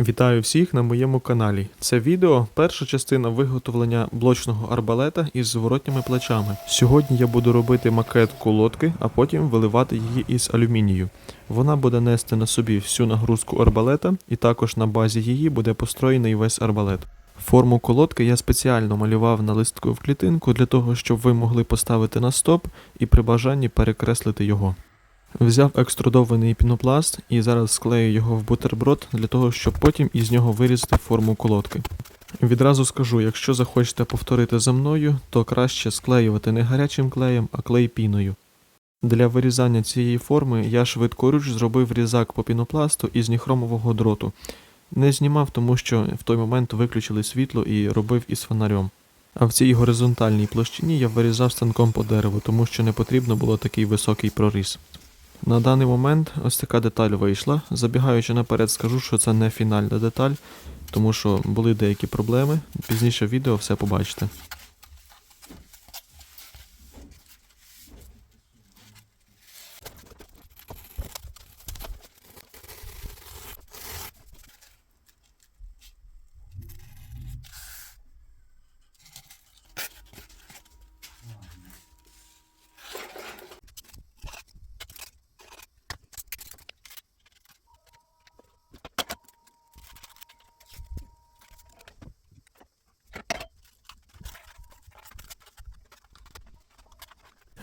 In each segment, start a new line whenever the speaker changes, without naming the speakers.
Вітаю всіх на моєму каналі. Це відео перша частина виготовлення блочного арбалета із зворотніми плечами. Сьогодні я буду робити макет колодки, а потім виливати її із алюмінію. Вона буде нести на собі всю нагрузку арбалета, і також на базі її буде построєний весь арбалет. Форму колодки я спеціально малював на листку в клітинку для того, щоб ви могли поставити на стоп і при бажанні перекреслити його. Взяв екструдований пінопласт і зараз склею його в бутерброд для того, щоб потім із нього вирізати форму колодки. Відразу скажу, якщо захочете повторити за мною, то краще склеювати не гарячим клеєм, а клей піною. Для вирізання цієї форми я швидкоруч зробив різак по пінопласту із ніхромового дроту. Не знімав, тому що в той момент виключили світло і робив із фонарем. А в цій горизонтальній площині я вирізав станком по дереву, тому що не потрібно було такий високий проріз. На даний момент ось така деталь вийшла. Забігаючи наперед, скажу, що це не фінальна деталь, тому що були деякі проблеми. Пізніше в відео все побачите.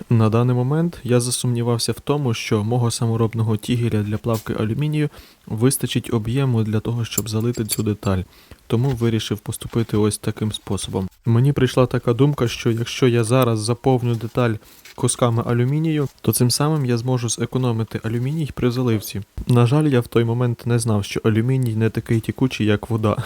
На даний момент я засумнівався в тому, що мого саморобного тігеля для плавки алюмінію вистачить об'єму для того, щоб залити цю деталь, тому вирішив поступити ось таким способом. Мені прийшла така думка, що якщо я зараз заповню деталь кусками алюмінію, то цим самим я зможу зекономити алюміній при заливці. На жаль, я в той момент не знав, що алюміній не такий тікучий, як вода.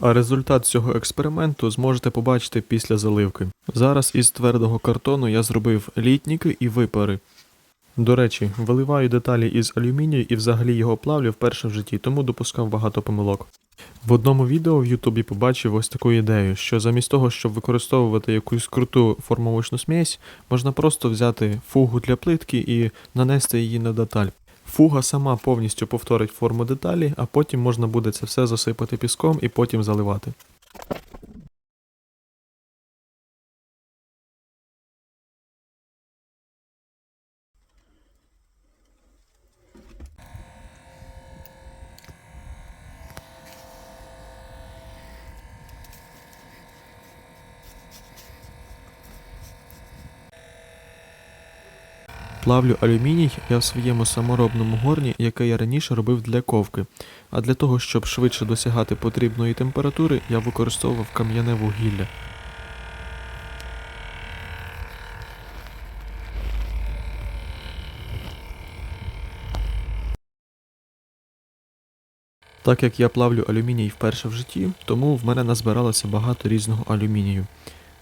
А результат цього експерименту зможете побачити після заливки. Зараз із твердого картону я зробив літніки і випари. До речі, виливаю деталі із алюмінію і взагалі його плавлю вперше в житті, тому допускав багато помилок. В одному відео в Ютубі побачив ось таку ідею, що замість того, щоб використовувати якусь круту формовочну смесь, можна просто взяти фугу для плитки і нанести її на деталь. Фуга сама повністю повторить форму деталі, а потім можна буде це все засипати піском і потім заливати. Плавлю алюміній я в своєму саморобному горні, яке я раніше робив для ковки. А для того, щоб швидше досягати потрібної температури, я використовував кам'яне вугілля. Так як я плавлю алюміній вперше в житті, тому в мене назбиралося багато різного алюмінію.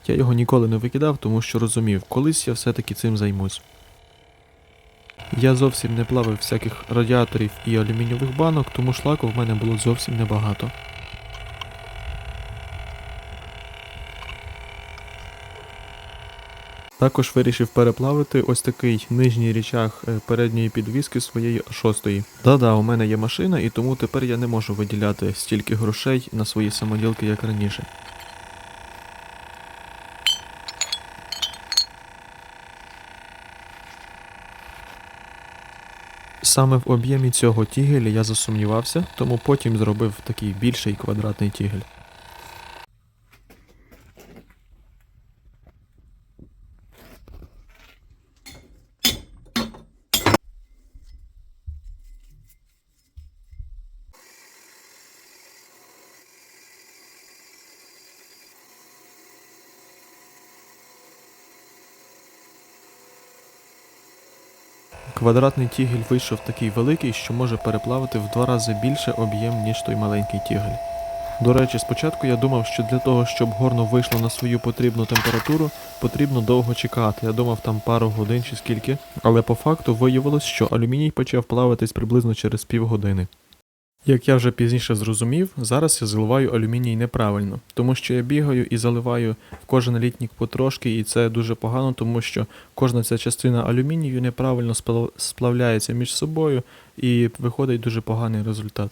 Я його ніколи не викидав, тому що розумів, колись я все-таки цим займусь. Я зовсім не плавив всяких радіаторів і алюмінієвих банок, тому шлаку в мене було зовсім небагато. Також вирішив переплавити ось такий нижній річаг е, передньої підвіски своєї А6. Да-да, у мене є машина, і тому тепер я не можу виділяти стільки грошей на свої самоділки, як раніше. Саме в об'ємі цього тігеля я засумнівався, тому потім зробив такий більший квадратний тігель. Квадратний тігель вийшов такий великий, що може переплавити в два рази більше об'єм, ніж той маленький тігель. До речі, спочатку я думав, що для того, щоб горно вийшло на свою потрібну температуру, потрібно довго чекати. Я думав там пару годин чи скільки, але по факту виявилось, що алюміній почав плавитись приблизно через півгодини. Як я вже пізніше зрозумів, зараз я заливаю алюміній неправильно, тому що я бігаю і заливаю в кожен літнік потрошки, і це дуже погано, тому що кожна ця частина алюмінію неправильно сплав- сплавляється між собою і виходить дуже поганий результат.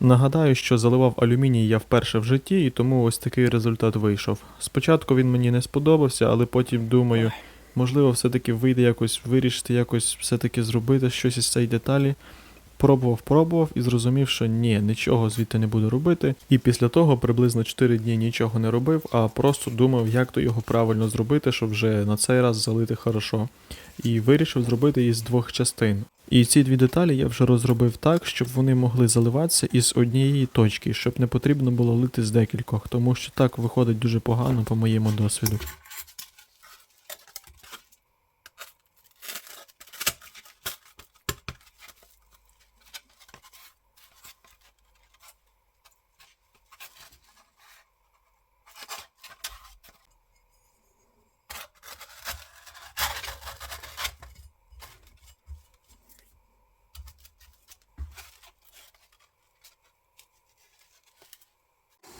Нагадаю, що заливав алюміній я вперше в житті, і тому ось такий результат вийшов. Спочатку він мені не сподобався, але потім думаю, можливо, все-таки вийде якось вирішити, якось все-таки зробити щось із цієї деталі. Пробував, пробував і зрозумів, що ні, нічого звідти не буду робити. І після того приблизно 4 дні нічого не робив, а просто думав, як то його правильно зробити, щоб вже на цей раз залити хорошо. І вирішив зробити її з двох частин. І ці дві деталі я вже розробив так, щоб вони могли заливатися із однієї точки, щоб не потрібно було лити з декількох, тому що так виходить дуже погано по моєму досвіду.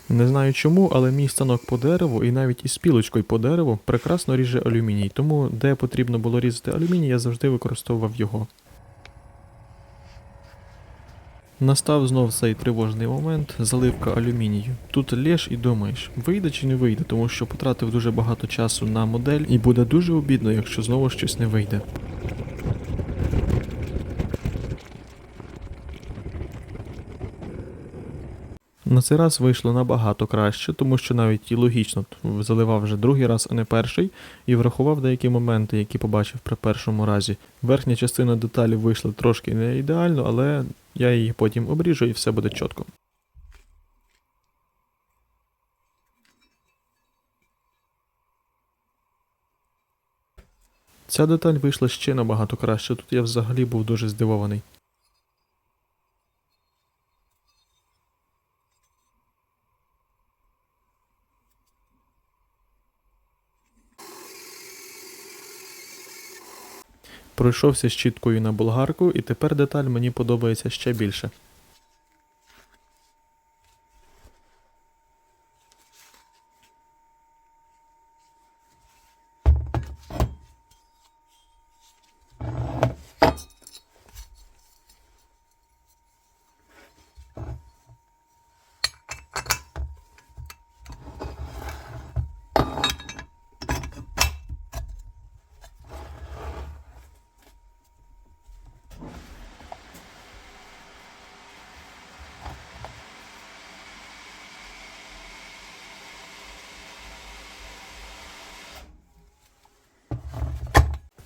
Не знаю чому, але мій станок по дереву і навіть із пілочкою по дереву прекрасно ріже алюміній, тому де потрібно було різати алюміній, я завжди використовував його. Настав знов цей тривожний момент, заливка алюмінію. Тут лєш і думаєш, вийде чи не вийде, тому що потратив дуже багато часу на модель, і буде дуже обідно, якщо знову щось не вийде. На цей раз вийшло набагато краще, тому що навіть і логічно заливав вже другий раз, а не перший, і врахував деякі моменти, які побачив при першому разі. Верхня частина деталі вийшла трошки не ідеально, але я її потім обріжу і все буде чітко. Ця деталь вийшла ще набагато краще, тут я взагалі був дуже здивований. Пройшовся щіткою на болгарку, і тепер деталь мені подобається ще більше.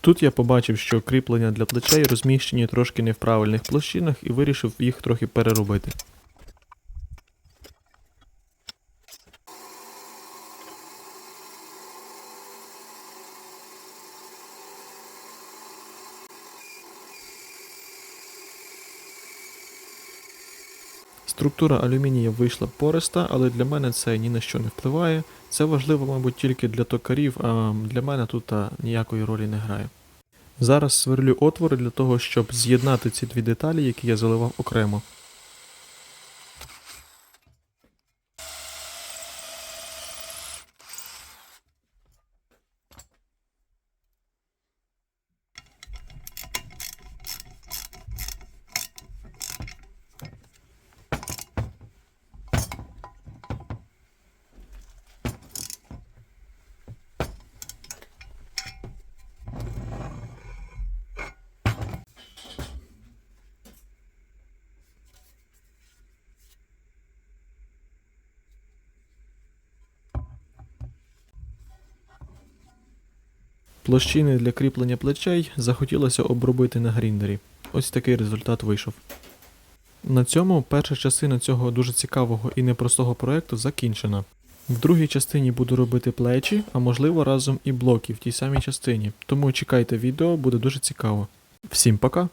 Тут я побачив, що кріплення для плечей розміщені трошки не в правильних площинах і вирішив їх трохи переробити. Структура алюмінія вийшла пориста, але для мене це ні на що не впливає. Це важливо, мабуть, тільки для токарів, а для мене тут ніякої ролі не грає. Зараз сверлю отвори для того, щоб з'єднати ці дві деталі, які я заливав окремо. Площини для кріплення плечей захотілося обробити на гріндері. Ось такий результат вийшов. На цьому перша частина цього дуже цікавого і непростого проекту закінчена. В другій частині буду робити плечі, а можливо разом і блоки в тій самій частині. Тому чекайте відео, буде дуже цікаво. Всім пока!